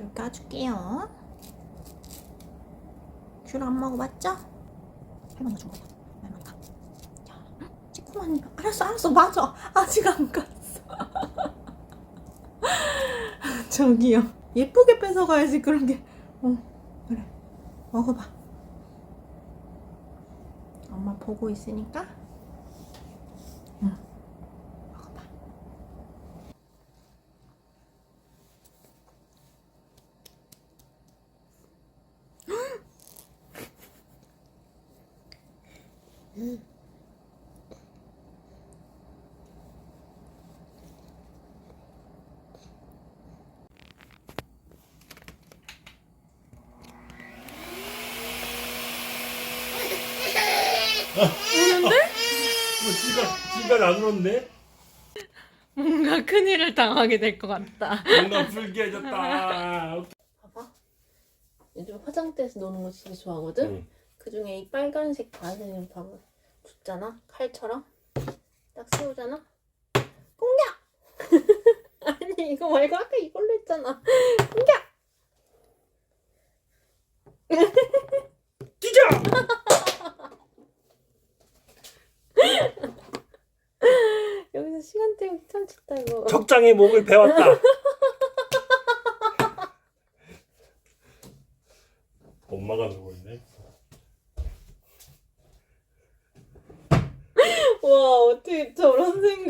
귤 까줄게요. 귤 안 먹어봤죠? 할머니가 준. 말 많다. 자, 지코만 알았어, 알았어, 맞아. 아직 안 갔어. 저기요. 예쁘게 뺏어가야지 그런 게. 어, 그래. 먹어봐. 엄마 보고 있으니까. 뭐 지가 지가 안 울었네? 뭔가 큰일을 당하게 될 것 같다. 뭔가 불쾌해졌다. 봐봐. 요즘 화장대에서 노는 거 진짜 좋아하거든? 응. 그 중에 이 빨간색 바늘 봐봐. 붙잖아? 칼처럼? 딱 세우잖아? 공격! 아니, 이거 말고 아까 이걸로 했잖아. 공격! 뛰자! 여기서 시간 이거. 적장의 목을 베었다. 엄마가 누구 있네? 와, 어떻게 저런 생각.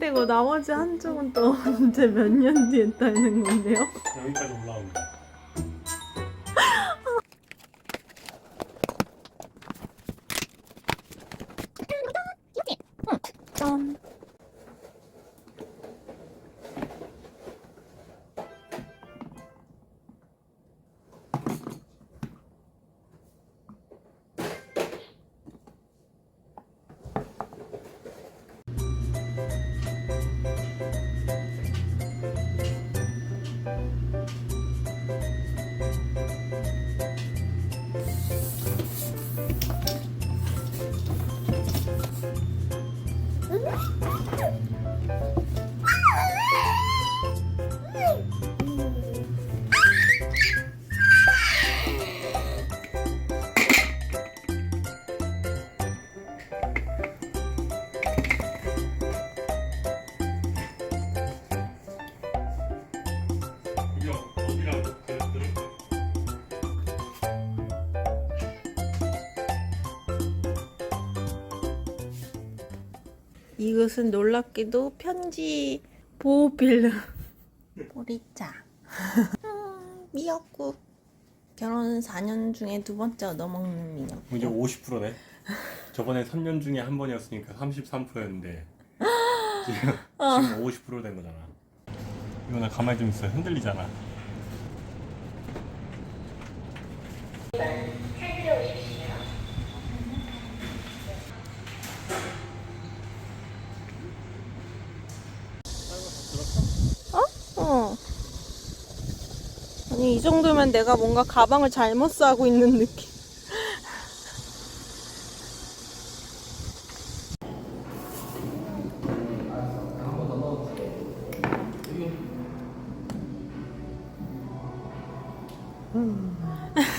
떼고 나머지 한쪽은 또 언제 몇 년 뒤에 따는 건데요? 여기까지 올라옵니다. 짠. 이거 어디라고 그랬더니 이것은 놀랍게도 편지 보호 필름 보리차 음, 미역국 결혼 4년 중에 두 번째 얻어먹는 미역국 이제 50%네. 저번에 3년 중에 한 번이었으니까 33%였는데 지금 지금 50%된 거잖아. 이거 나 가만히 좀 있어. 흔들리잖아. 어. 아니 이 정도면 내가 뭔가 가방을 잘못 싸고 있는 느낌. 이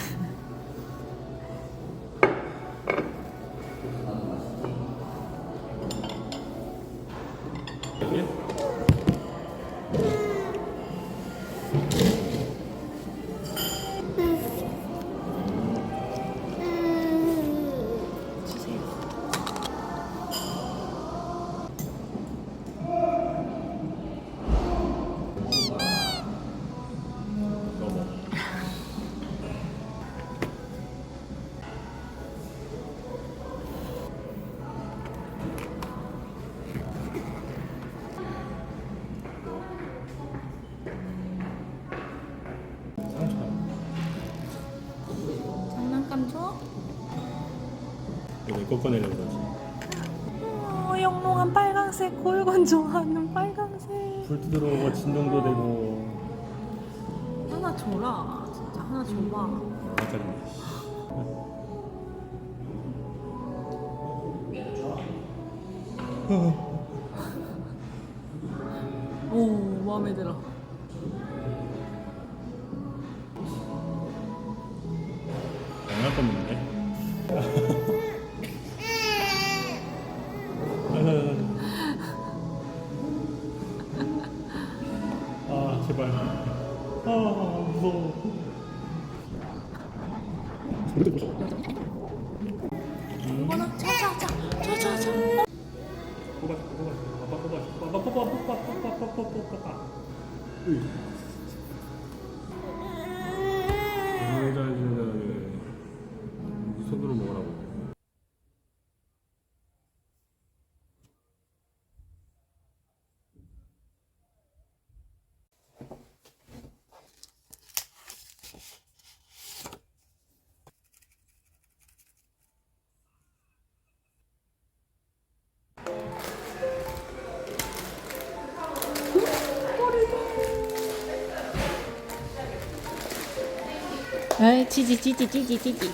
꺾어내려고 그러지. 어, 영롱한 빨강색 골건 좋아하는 빨강색 불 들어오고 진동도 되고. 하나 줘라 진짜 하나 줘봐. 씨. 오 마음에 들어 양말 껐는데? 제발. 아 무서워. 무서워 어머나 자자자자자자. 뽑아 뽑아 뽑아 뽑아 뽑아 뽑아 뽑아 뽑아 뽑아 뽑아 뽑아 에이, 지지, 지지, 지지, 지지.